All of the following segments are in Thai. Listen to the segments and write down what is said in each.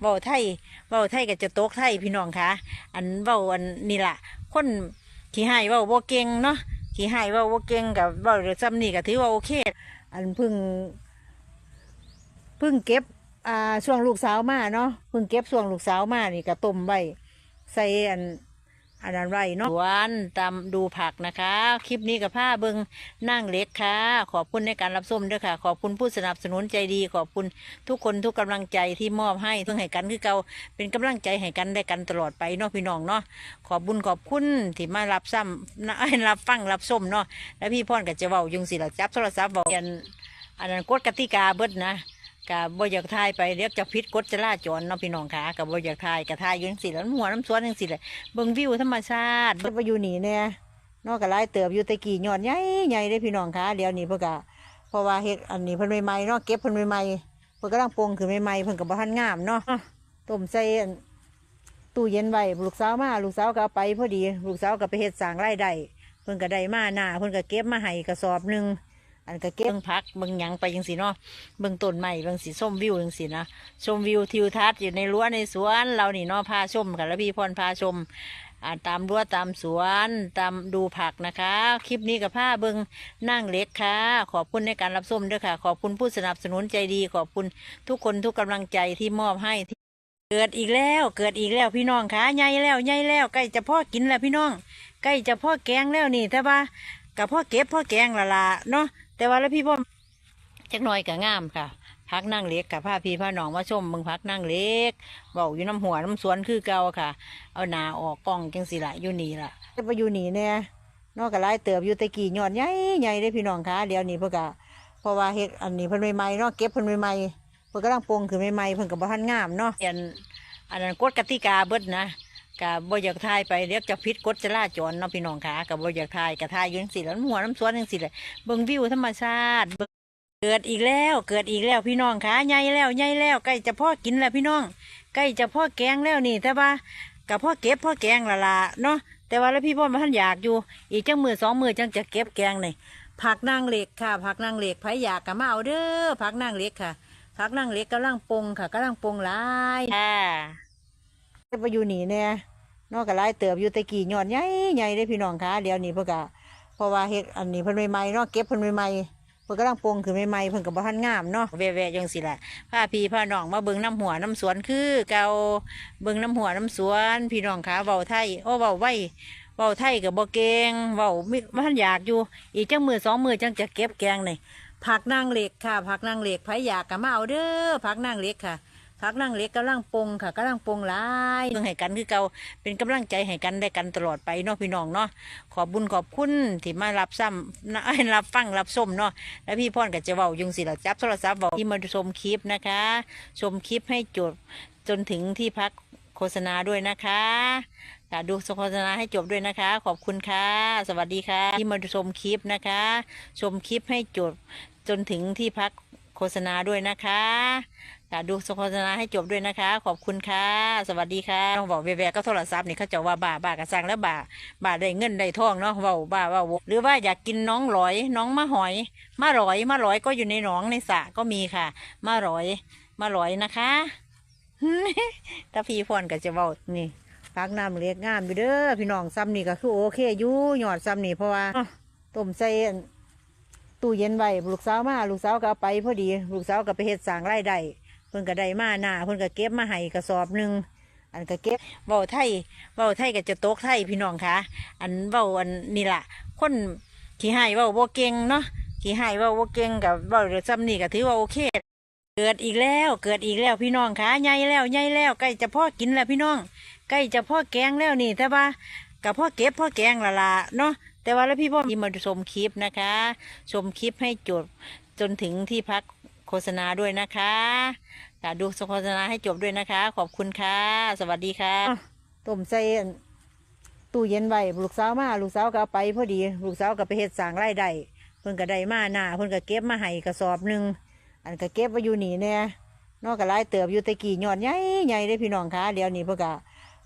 เว้าไทยเว้าไทยกับจะตกไทยพี่น้องคะอันเว้าอันนี่ละคนขี่ให้เบาโบเก่งเนาะขี่ให้เบาโบเก่งกับเว้าซ้ำนี่ก็ถือว่าโอเคอันพึ่งพึ่งเก็บอ่าช่วงลูกสาวมาเนาะพึ่งเก็บช่วงลูกสาวมานี่ก็ต้มใบใส่อัน อันนั้นไว้เนาะสวนตามดูผักนะคะ คลิปนี้กับผ้าเบิงนั่งเล็กค่ะ ขอบคุณในการรับชมด้วยค่ะ ขอบคุณผู้สนับสนุนใจดี ขอบคุณทุกคนทุกกำลังใจที่มอบให้ต้อให้กันคือเก่าเป็นกำลังใจให้กันได้กันตลอดไปเนาะพี่น้องเนาะขอบบุญขอบคุณที่มารับซ้ำนะรับฟังรับชมเนาะแล้วพี่พ่อนก็จะเว้ายุงสิละจับโทรศัพท์บอกอันอันนั้นกฎกติกาเบิดนะ กะบ่อยากทายไปเรียกจะพิษกฎจราจรเนาะพี่น้องค่ะกะบ่อยากทายกะทายอยังสิแล้วหัวน้ำสวนยังสิเลยเบิ่งวิวธรรมชาติเบิ่งไปอยู่นี่เนี่ยนอกจากไล่เติบอยู่ตะกี้ยอดใหญ่ใหญ่ได้พี่น้องคะเดี๋ยวนี้เพิ่นก็เพราะว่าเฮ็ดอันนี้เพิ่นใหม่ๆเนาะเก็บเพิ่นใหม่ๆเพิ่นกำลังปรุงขึ้นใหม่ๆเพิ่นก็บ่ทันงามเนาะต้มใส่อันตู้เย็นไว้ลูกสาวมาลูกสาวก็ไปพอดี ลูกสาวก็ไปเฮ็ดสร้างไรายได้เพิ่นก็ได้มาหน้าเพิ่นก็เก็บมาให้กระสอบหนึ่ง อันก็เก็บเบิ่งผักเบิ่งหยังไปจังซี่เนาะเบิ่งต้นไม้เบิ่งสีส้มวิวจังซี่นะชมวิวทิวทัศน์อยู่ในรั้วในสวนเรานี่เนาะพาชมกันแล้วพี่พรพาชมอ่าตามรั้วตามสวนตามดูผักนะคะ คลิปนี้กับผ้าเบิงนั่งเล็กค่ะ ขอบคุณในการรับชมด้วยค่ะ ขอบคุณผู้สนับสนุนใจดี ขอบคุณทุกคนทุกกำลังใจที่มอบให้ที่เกิดอีกแล้วเกิดอีกแล้วพี่น้องคะใหญ่แล้วใหญ่แล้วใกล้จะพ่อกินแล้วพี่น้องใกล้จะพ่อแกงแล้วนี่แต่ว่า กับพ่อเก็บพ่อแกงละละเนาะแต่ว่าแล้วพี่พ่อจักหน่อยก็งามค่ะพักนั่งเล็กค่ะผ้าพี่ผ้าน้องมาชมมึงพักนั่งเล็กเบาอยู่น้ำหัวน้ำสวนคือเก่าค่ะ เอาหนาออกกล้องจังสิละอยู่นี่ละไปอยู่นี่เนี่ยนอกจากไล่เติบอยู่แตะกี้ยอดใหญ่ใหญ่ได้พี่น้องคะเดี๋ยวนี้เพิ่นก็เพราะว่าเฮ็ดอันนี้เพิ่นใหม่ๆเนาะเก็บเพิ่นใหม่ๆเพิ่นกำลังปรุงขึ้นใหม่ๆเพิ่นก็บ่ทันงามเนาะอันอันนั้นกฎกติกาเบิดนะ กะบ่อยากทายไปเรียกจะพิษกฎจราจรเนาะพี่น้องคะกะบ่อยากทายกะทายอยังสิแล้วหัวน้ำสวนจังสิเลยเบิ่งวิวธรรมชาติเบิ่งเกิดอีกแล้วเกิดอีกแล้วพี่น้องคะใหญ่แล้วใหญ่แล้วใกล้จะพ่อกินแล้วพี่น้องใกล้จะพ่อแกงแล้วนี่ แต่ว่ากับพ่อเก็บพ่อแกงละละเนาะแต่ว่าแล้วพี่พ่อมาท่านอยากอยู่ อีกจังมือสองมือจังจะเก็บแกงนี่ผักนางเหล็กค่ะผักนางเหล็กไผอยากกับมาเอาเด้อผักนางเหล็กค่ะผักนางเหล็กกำลังปรุงค่ะกำลังปรุงหลายค่ะไปอยู่นี่เนี่ย นอกจากไล่เติบอยู่ตะกี้ยอดใหญ่ใหญ่ได้พี่น้องคะเดี๋ยวนี้เพิ่นก็เพราะว่าเฮ็ดอันนี้เพิ่นใหม่ๆเนาะเก็บเพิ่นใหม่ๆเพิ่นกำลังปรุงขึ้นใหม่ๆเพิ่นก็บ่ทันงามเนาะแว่ๆจังสิแหละพาพี่พาน้องมาเบิ่งน้ำหัวน้ำสวนคือเกาเบิ่งน้ำหัวน้ำสวน พี่น้องขาเบาไทยโอ้เบาไว้เบาไทยกับบ่เกงเบาไม่มันอยากอยู่ อีกจังมือสองมือจังจะเก็บแกงนี่ผักนางเหล็กค่ะผักนางเหล็กไผอยากกับมาเอาเด้อผักนางเหล็กค่ะ ผักนางเล็กกำลังปงค่ะกำลังปงหลายเบิ่งให้กันคือเก่าเป็นกำลังใจให้กันได้กันตลอดไปเนาะพี่น้องเนาะขอบบุญขอบคุณที่มารับซ้ำนะรับฟังรับชมเนาะแล้วพี่พ่อนก็จะเว้ายุงสิละจับโทรศัพท์บอกที่มาชมคลิปนะคะชมคลิปให้จบจนถึงที่พักโฆษณาด้วยนะคะค่ะดูโฆษณาให้จบด้วยนะคะ ขอบคุณค่ะ สวัสดีค่ะ ที่มาชมคลิปนะคะ ชมคลิปให้จบจนถึงที่พักโฆษณาด้วยนะคะ ค่ะดูโฆษณาให้จบด้วยนะคะ ขอบคุณค่ะ สวัสดีค่ะต้องบอกแวๆก็โทรศัพท์นี่เขาจะว่าบ้าบ้ากระสังแล้วบ้าบ้าได้เงินได้ทองเนาะว้าบ้าว้าหรือว่าอยากกินน้องหลอยน้องมะหอยมาหลอยมาหลอยก็อยู่ในหนองในสระก็มีค่ะมาหลอยมาหลอยนะคะถ้าพี่พรก็จะเว้านี่พักน้ำเล็กงามอยู่เด้อพี่น้องซ้ำนี่ก็คือโอเคอยู่หยอดซ้ำนี่เพราะว่าต้มใส่อันตู้เย็นไว้ลูกสาวมาลูกสาวก็ไปพอดี ลูกสาวก็ไปเฮ็ดสางไรายได้ เพิ่นก็ได้มาหน้าเพิ่นก็เก็บมาให้กระสอบหนึ่งอันก็เก็บเว้าไทยเว้าไทยก็จะตกไทยพี่น้องคะอันเว้าอันนี่ละคนขี้ให้เว้าบ่เก่งเนาะขี้ให้เว้าบ่เก่งกับเว้าซ้ำนี่ก็ถือว่าโอเค เกิดอีกแล้ว เกิดอีกแล้วพี่น้องคะใหญ่แล้วใหญ่แล้วใกล้จะพ่อกินแล้วพี่น้องใกล้จะพ่อแกงแล้วนี่แต่ว่ากับพ่อเก็บพ่อแกงละละเนาะแต่ว่าแล้วพี่พ่อที่มาชมคลิปนะคะ ชมคลิปให้จบจนถึงที่พักโฆษณาด้วยนะคะ ค่ะดูโฆษณาให้จบด้วยนะคะ ขอบคุณค่ะ สวัสดีค่ะต้มใส่อันตู้เย็นไว้ลูกสาวมาลูกสาวก็ไปพอดี ลูกสาวก็ไปเฮ็ดสางไรายได้เพิ่นก็ได้มาหน้าเพิ่นก็เก็บมาให้กระสอบหนึ่งอันก็เก็บไว้อยู่นี่เนี่ยนอกจากไล่เติบอยู่ตะกี้ยอดใหญ่ใหญ่ได้พี่น้องคะเดี๋ยวนี้เพิ่นก็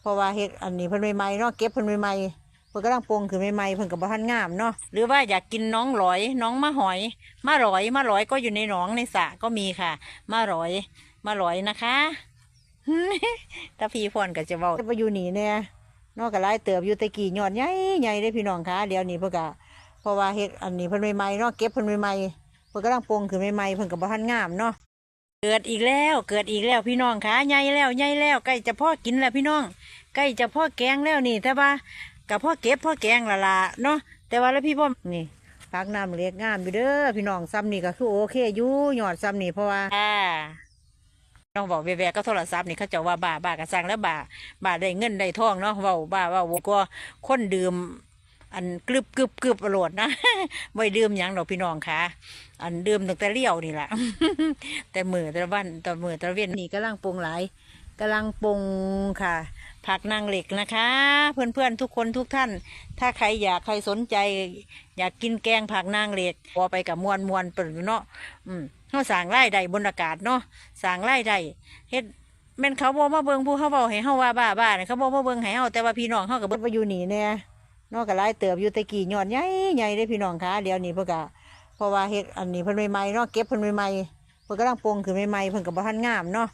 เพราะว่าเฮ็ดอันนี้เพิ่นใหม่ๆเนาะเก็บเพิ่นใหม่ๆ พิ่นกำลังปรุงขึ้นใหม่ๆเพิ่นก็บ่ทันงามเนาะหรือว่าอยากกินน้องหลอย น้องมะหอยมาหลอยมาหลอยก็อยู่ในหนองในสระก็มีค่ะมาหลอยมาหลอยนะคะถ้าพี่พรก็จะเว้าจะไปอยู่หนี่แน่เนอกก็หลายเติบอยู่ตะกี้ยอดใหญ่ใหญ่เด้พี่น้องคะเดี๋ยวนี้เพิ่นก็เพราะว่าเฮ็ดอันนี้เพิ่นใหม่ๆเนาะเก็บเพิ่นใหม่ๆเพิ่นกำลังปลงขึ้นใหม่ๆเพิ่นก็บ่ทันงามเนาะเกิดอีกแล้วเกิดอีกแล้วพี่น้องคะใหญ่แล้วใหญ่แล้วใกล้จะพ่อกินแล้วพี่น้องใกล้จะพ่อแกงแล้วนี่แต่ว่า กับพ่อเก็บพ่อแกงละละเนาะแต่ว่าแล้วพี่พ่อนี่พักน้ำเล็กงามอยู่เด้อพี่น้องซ้ำนี่ก็คือโอเคอยู่ยอดซ้ำนี่เพราะว่าน้องบอกแวๆก็โทรศัพท์นี่เขาจะว่าบ้าบ้ากระสังแล้วบ้าบ้าได้เงินได้ทองเนาะเว้าบ้าว้าก็คนดื่ม อันกรึบกรึบกรึบอรดนะไว้ดื่มยังดอกพี่น้องค่ะ อันดื่มตั้งแต่เลี้ยวนี่แหละแต่มือตะวันแต่มือตะเวียนนี่กำลังปรุงหลายกำลังปรุงค่ะ ผักนางเหล็กนะคะ เพื่อนๆทุกคนทุกท่าน ถ้าใครอยากใครสนใจ อยากกินแกงผักนางเหล็กพอไปกับมวลมวลเปิดเนาะอืมเขาสั่งไล่ได้บนอากาศเนาะสั่งไล่ได้เฮ็ดแม่นเขาบอกมาเบิงผู้เขาบอกให้เฮาว่าบ้าบ้าเนี่ยเขาบอกมาเบิงให้เฮาแต่ว่าพี่น้องเฮากับเบิ่งไปอยู่หนี่แน่เนอกก็หลายเติบอยู่ตะกี้ยอดใหญ่ใหญ่ได้พี่น้องคะเดี๋ยวนี้เพิ่นก็เพราะว่าเฮ็ดอันนี้เพิ่นใหม่ๆเนาะเก็บเพิ่นใหม่ๆเพิ่นกำลังปลงขึ้นใหม่ๆเพิ่นก็บ่ทันงามเนาะ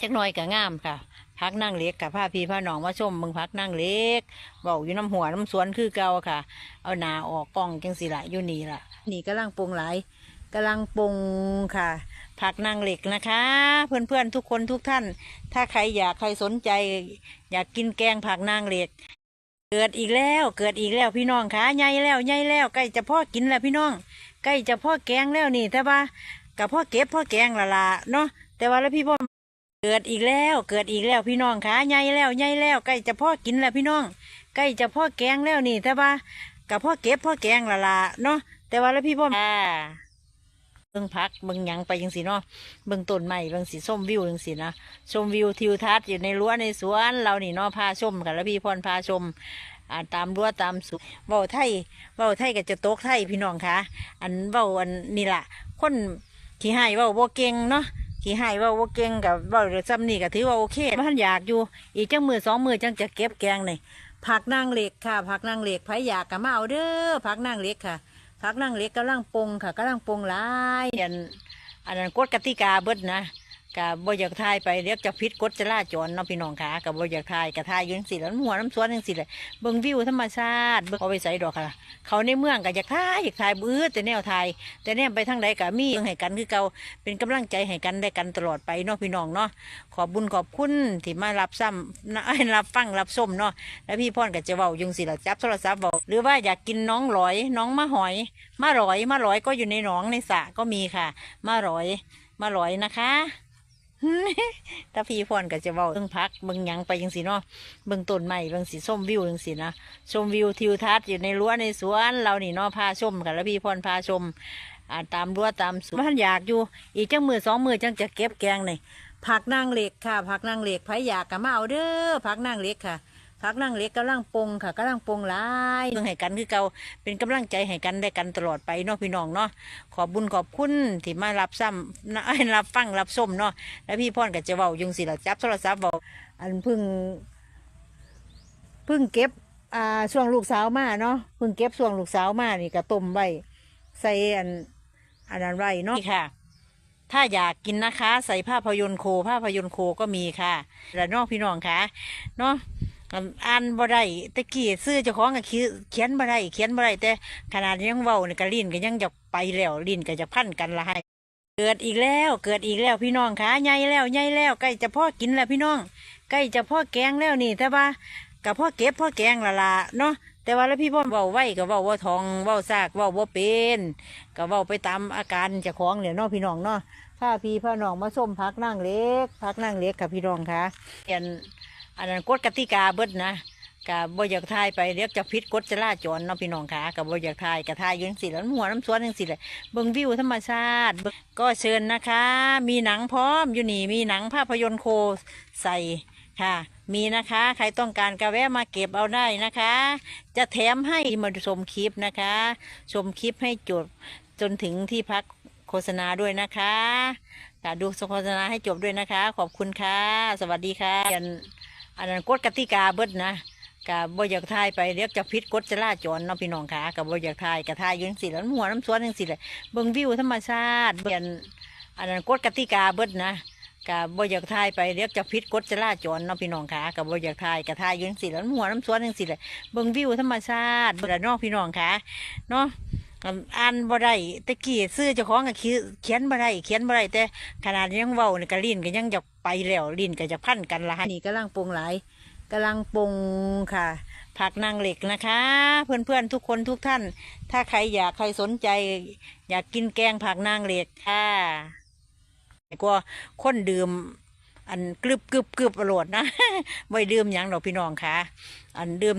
จักหน่อยก็งามค่ะ พักนั่งเล็กกับผ้าพี่ผ้าหนองมาชมมึงพักนั่งเล็กเบาอยู่น้ำหัวน้ำสวนคือเก่าค่ะ เอาหนาออกกล้องจังสิละอยู่นี่ละนี่กำลังปรุงหลายกำลังปรุงค่ะผักนางเหล็กนะคะ เพื่อนๆทุกคนทุกท่าน ถ้าใครอยากใครสนใจ อยากกินแกงผักนางเหล็ก เกิดอีกแล้วเกิดอีกแล้วพี่น้องคะใหญ่แล้วใหญ่แล้วใกล้จะพ่อกินแล้วพี่น้องใกล้จะพ่อแกงแล้วนี่แต่ว่ากับพ่อเก็บพ่อแกงละละเนาะแต่ว่าแล้วพี่พ่อ เกิดอีกแล้วเกิดอีกแล้วพี่น้องคะใหญ่แล้วใหญ่แล้วใกล้จะพ่อกินแล้วพี่น้องใกล้จะพ่อแกงแล้วนี่แต่ว่ากับพ่อเก็บพ่อแกงละละเนาะแต่ว่าแล้วพี่พ่ออ่าเบิ่งพักเบิ่งหยังไปยังสิเนาะเบิ่งต้นไม้เบิ่งสีส้มวิวยังสินะชมวิวทิวทัศน์อยู่ในรั้วในสวนเรานี่เนาะพาชมกันแล้วพี่พรพาชมอ่าตามรั้วตามสุเว้าไทยเว้าไทยก็จะตกไทยพี่น้องคะอันเว้าอันนี่ล่ะคนขี้ให้เว้าบ่เก่งเนาะ ขี่ให้ว่าว่าเก่งกับว่าเรือซ้ำนี่ก็ถือว่าโอเคมันอยากอยู่ อีกจังมือสองมือจังจะเก็บแกงนี่ผักนางเหล็กค่ะ ผักนางเหล็กไผอยากกับมาเอาเด้อผักนางเหล็กค่ะผักนางเหล็กกำลังปรุงค่ะกำลังปรุงหลายอันอันนั้นกฎกติกาเบิดนะ กะบ่อยากทายไปเรียกจะพิษกฎจราจรเนาะพี่น้องค่ะกับบ่อยากทายกะทายยืนสิแล้วหัวน้ำสวนจังสิเลยเบิ่งวิวธรรมชาติเบิ่งเอาไปใส่ดอกค่ะ เขาในเมืองก็อยากทายอยากทายบื้อแต่แนวทายแต่แนวไปทางใดก็มีเบิ่งให้กันคือเก่าเป็นกำลังใจให้กันได้กันตลอดไปเนาะพี่น้องเนาะขอบบุญขอบคุณที่มารับซ้ำนะรับฟังรับส้มเนาะแล้วพี่พ่อนก็จะเว้ายุงสิละจับโทรศัพท์เว้าหรือว่าอยากกินน้องหลอยน้องมะหอยมะหลอยมะหลอยก็อยู่ในหนองในสระก็มีค่ะมะหลอยมะลอยนะคะ ถ้าพี่พ่อนก็จะเว้าเบิ่งพักเบิ่งยังไปยังสีเนาะเบิ่งต้นไม้เบิ่งสีส้มวิวยังสีนะชมวิวทิวทัศน์อยู่ในรั้วในสวนเรานี่เนาะพาชมกันแล้วพี่พ่อนพาชมอ่าตามรั้วตามสวนท่านอยากอยู่ อีกจังมือสองมือจังจะเก็บแกงนี่ผักนางเหล็กค่ะผักนางเหล็กไผอยากกับมาเอาเด้อผักนางเหล็กค่ะ ผักนางเล็กกำลังปงค่ะกำลังปงหลายเพื่อให้กันคือเก่าเป็นกำลังใจให้กันได้กันตลอดไปเนาะพี่น้องเนาะขอบบุญขอบคุณที่มารับซ้ำนะรับฟังรับส้มเนาะแล้วพี่พ่อนก็จะเว้ายุงสิละจับโทรศัพท์เว้าอันพึ่งพึ่งเก็บอ่าช่วงลูกสาวมาเนาะพึ่งเก็บช่วงลูกสาวมานี่ก็ต้มไว้ใส่อันอันนั้นไรเนาะนี่ค่ะถ้าอยากกินนะคะ ใส่ภาพยนตร์โคภาพยนตร์โคก็มีค่ะแล้วนอกพี่น้องค่ะเนาะ อ่านบ่ได้แตะกี้ซื้อเจ้าของก็คือเขียนบ่ได้เขียนบ่ได้แต่ขนาดยังเว้านี่ก็ลิ้นก็ยังจะไปแล้วลิ้นก็จะพันกันละให้เกิดอีกแล้วเกิดอีกแล้วพี่น้องค่ะใหญ่แล้วใหญ่แล้วใกล้จะพ่อกินแล้วพี่น้องใกล้จะพ่อแกงแล้วนี่แต่ว่ากับพ่อเก็บพ่อแกงละละเนาะแต่ว่าแล้วพี่พ่อเว้าไว้ก็เว้าว่าทองเว้าซากเว้าว่าเป็นก็เว้าไปตามอาการเจ้าของเนี่ยเนาะพี่น้องเนาะถ้าพี่พ่อน้องมาส้มพักนั่งเล็กพักนั่งเล็กค่ะพี่น้องค่ะเปลี่ยน อันนั้นกฎกติกาเบิดนะกะบ่อยากทายไปเรียกจะพิษกฎจราจรเนาะพี่น้องค่ะกะบ่อยากทายกะทายอยืนสิแล้วหัวน้ำสวนยังสิเลยเบิ่งวิวธรรมชาติ ก็เชิญนะคะ มีหนังพร้อมอยู่นี่มีหนังภาพยนตร์โคใส่ค่ะ มีนะคะ ใครต้องการกะแวะมาเก็บเอาได้นะคะ จะแถมให้มาชมคลิปนะคะ ชมคลิปให้จบจนถึงที่พักโฆษณาด้วยนะคะค่ะดูโฆษณาให้จบด้วยนะคะ ขอบคุณค่ะ สวัสดีค่ะ อันอันนั้นกฎกติกาเบิดนะกะบ่อยากทายไปเรียกจะพิษกฎจราจรเนาะพี่น้องค่ะกะบ่อยากทายกะทายยืนสิแล้วหัวน้ำสวนยังสิเลยเบิ่งวิวธรรมชาติเบิ่งอันนั้นกฎกติกาเบิดนะกับบ่อยากทายไปเรียกจะพิษกฎจราจรเนาะพี่น้องค่ะกับบ่อยากทายกับทายยังสิแล้วหัวน้ำสวนยังสิเลยเบิ่งวิวธรรมชาติเบิ่งแล้วเนาะพี่น้องค่ะเนาะ อ่านบ่ได้ตะกี้ซื้อเจ้าของก็คิดเขียนบ่ได้เขียนบ่ได้แต่ขนาดยังเว้านี่ก็ลิ้นก็ยังจะไปแล้วลิ้นก็จะพันกันละนี่กำลังปรุงหลายกำลังปรุงค่ะ ผักนางเหล็กนะคะ เพื่อนๆทุกคนทุกท่าน ถ้าใครอยากใครสนใจ อยากกินแกงผักนางเหล็กค่ะก็ค้นดื่มอันกรึบกรึบกรึบอรดนะไว้ดื่มยังดอกพี่น้องค่ะ อันดื่ม